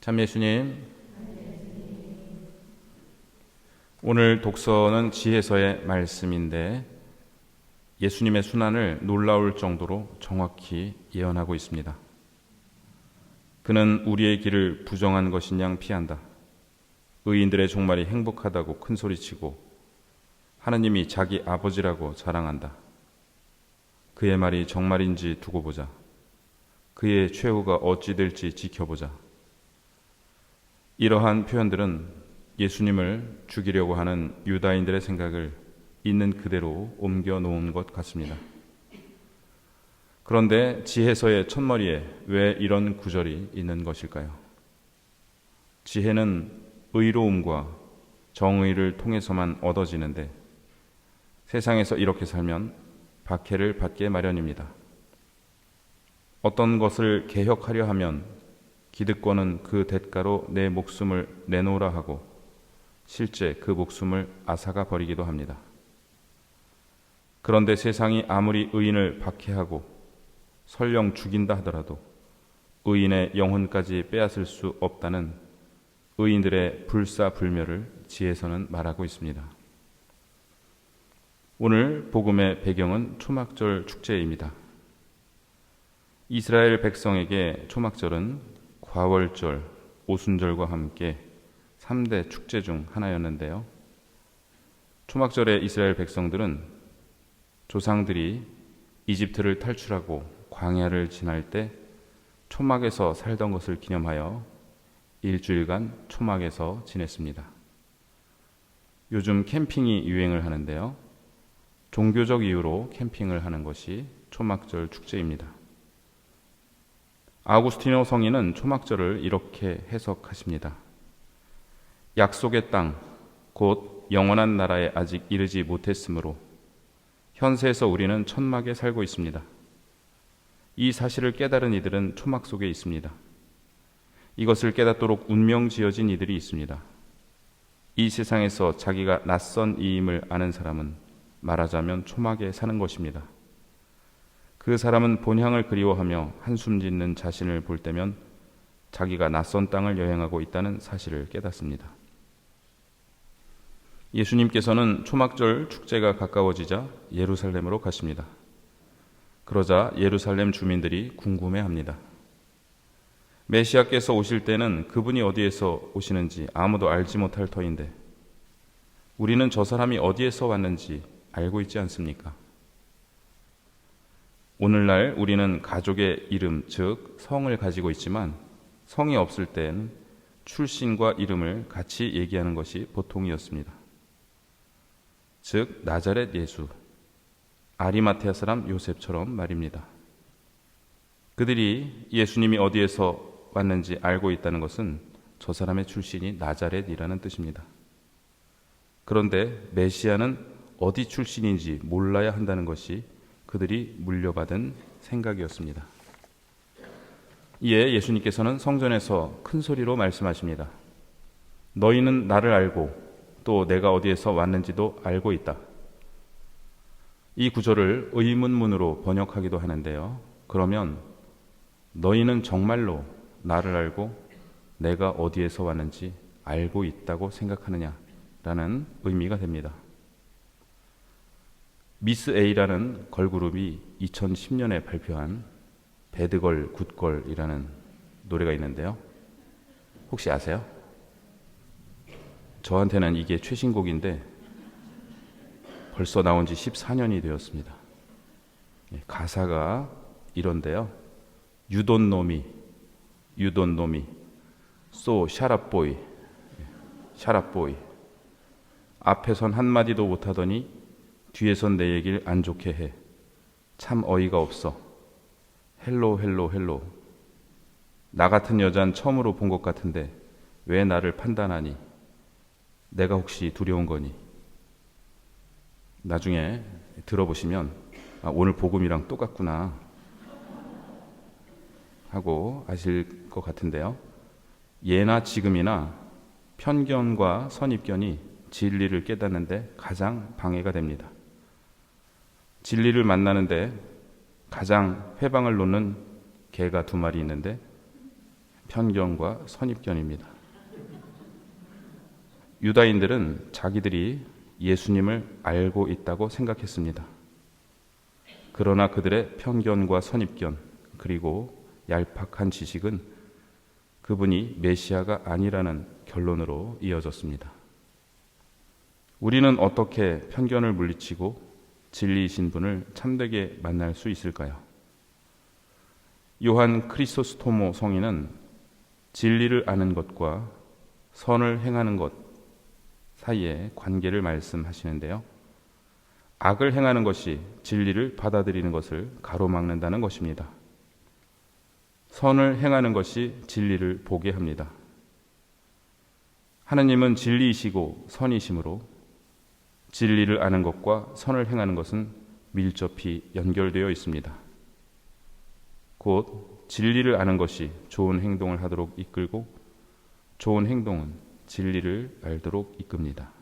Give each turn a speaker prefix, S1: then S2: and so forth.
S1: 참 예수님, 오늘 독서는 지혜서의 말씀인데 예수님의 순환을 놀라울 정도로 정확히 예언하고 있습니다. 그는 우리의 길을 부정한 것인 양 피한다. 의인들의 종말이 행복하다고 큰 소리치고 하느님이 자기 아버지라고 자랑한다. 그의 말이 정말인지 두고 보자. 그의 최후가 어찌 될지 지켜보자. 이러한 표현들은 예수님을 죽이려고 하는 유다인들의 생각을 있는 그대로 옮겨 놓은 것 같습니다. 그런데 지혜서의 첫머리에 왜 이런 구절이 있는 것일까요? 지혜는 의로움과 정의를 통해서만 얻어지는데 세상에서 이렇게 살면 박해를 받게 마련입니다. 어떤 것을 개혁하려 하면 기득권은 그 대가로 내 목숨을 내놓으라 하고 실제 그 목숨을 앗아가 버리기도 합니다. 그런데 세상이 아무리 의인을 박해하고 설령 죽인다 하더라도 의인의 영혼까지 빼앗을 수 없다는 의인들의 불사불멸을 지혜서는 말하고 있습니다. 오늘 복음의 배경은 초막절 축제입니다. 이스라엘 백성에게 초막절은 과월절, 오순절과 함께 3대 축제 중 하나였는데요. 초막절에 이스라엘 백성들은 조상들이 이집트를 탈출하고 광야를 지날 때 초막에서 살던 것을 기념하여 일주일간 초막에서 지냈습니다. 요즘 캠핑이 유행을 하는데요. 종교적 이유로 캠핑을 하는 것이 초막절 축제입니다. 아우구스티노 성인은 초막절을 이렇게 해석하십니다. 약속의 땅, 곧 영원한 나라에 아직 이르지 못했으므로 현세에서 우리는 천막에 살고 있습니다. 이 사실을 깨달은 이들은 초막 속에 있습니다. 이것을 깨닫도록 운명 지어진 이들이 있습니다. 이 세상에서 자기가 낯선 이임을 아는 사람은 말하자면 초막에 사는 것입니다. 그 사람은 본향을 그리워하며 한숨 짓는 자신을 볼 때면 자기가 낯선 땅을 여행하고 있다는 사실을 깨닫습니다. 예수님께서는 초막절 축제가 가까워지자 예루살렘으로 가십니다. 그러자 예루살렘 주민들이 궁금해 합니다. 메시아께서 오실 때는 그분이 어디에서 오시는지 아무도 알지 못할 터인데 우리는 저 사람이 어디에서 왔는지 알고 있지 않습니까? 오늘날 우리는 가족의 이름, 즉 성을 가지고 있지만 성이 없을 때는 출신과 이름을 같이 얘기하는 것이 보통이었습니다. 즉 나자렛 예수, 아리마테아 사람 요셉처럼 말입니다. 그들이 예수님이 어디에서 왔는지 알고 있다는 것은 저 사람의 출신이 나자렛이라는 뜻입니다. 그런데 메시아는 어디 출신인지 몰라야 한다는 것이 그들이 물려받은 생각이었습니다. 이에 예수님께서는 성전에서 큰 소리로 말씀하십니다. 너희는 나를 알고 또 내가 어디에서 왔는지도 알고 있다. 이 구절을 의문문으로 번역하기도 하는데요. 그러면 너희는 정말로 나를 알고 내가 어디에서 왔는지 알고 있다고 생각하느냐라는 의미가 됩니다. 미스 A라는 걸그룹이 2010년에 발표한 배드걸 굿걸이라는 노래가 있는데요. 혹시 아세요? 저한테는 이게 최신곡인데 벌써 나온 지 14년이 되었습니다. 예, 가사가 이런데요. 유돈 놈이 유돈 놈이 소 샤랍보이 샤랍보이 앞에선 한마디도 못하더니 뒤에선 내 얘기를 안 좋게 해. 참 어이가 없어. 헬로 헬로 헬로. 나 같은 여잔 처음으로 본 것 같은데 왜 나를 판단하니? 내가 혹시 두려운 거니? 나중에 들어보시면 아, 오늘 복음이랑 똑같구나 하고 아실 것 같은데요. 예나 지금이나 편견과 선입견이 진리를 깨닫는데 가장 방해가 됩니다. 진리를 만나는데 가장 회방을 놓는 개가 두 마리 있는데 편견과 선입견입니다. 유다인들은 자기들이 예수님을 알고 있다고 생각했습니다. 그러나 그들의 편견과 선입견 그리고 얄팍한 지식은 그분이 메시아가 아니라는 결론으로 이어졌습니다. 우리는 어떻게 편견을 물리치고 진리이신 분을 참되게 만날 수 있을까요? 요한 크리소스토모 성인은 진리를 아는 것과 선을 행하는 것 사이의 관계를 말씀하시는데요. 악을 행하는 것이 진리를 받아들이는 것을 가로막는다는 것입니다. 선을 행하는 것이 진리를 보게 합니다. 하나님은 진리이시고 선이시므로 진리를 아는 것과 선을 행하는 것은 밀접히 연결되어 있습니다. 곧 진리를 아는 것이 좋은 행동을 하도록 이끌고 좋은 행동은 진리를 알도록 이끕니다.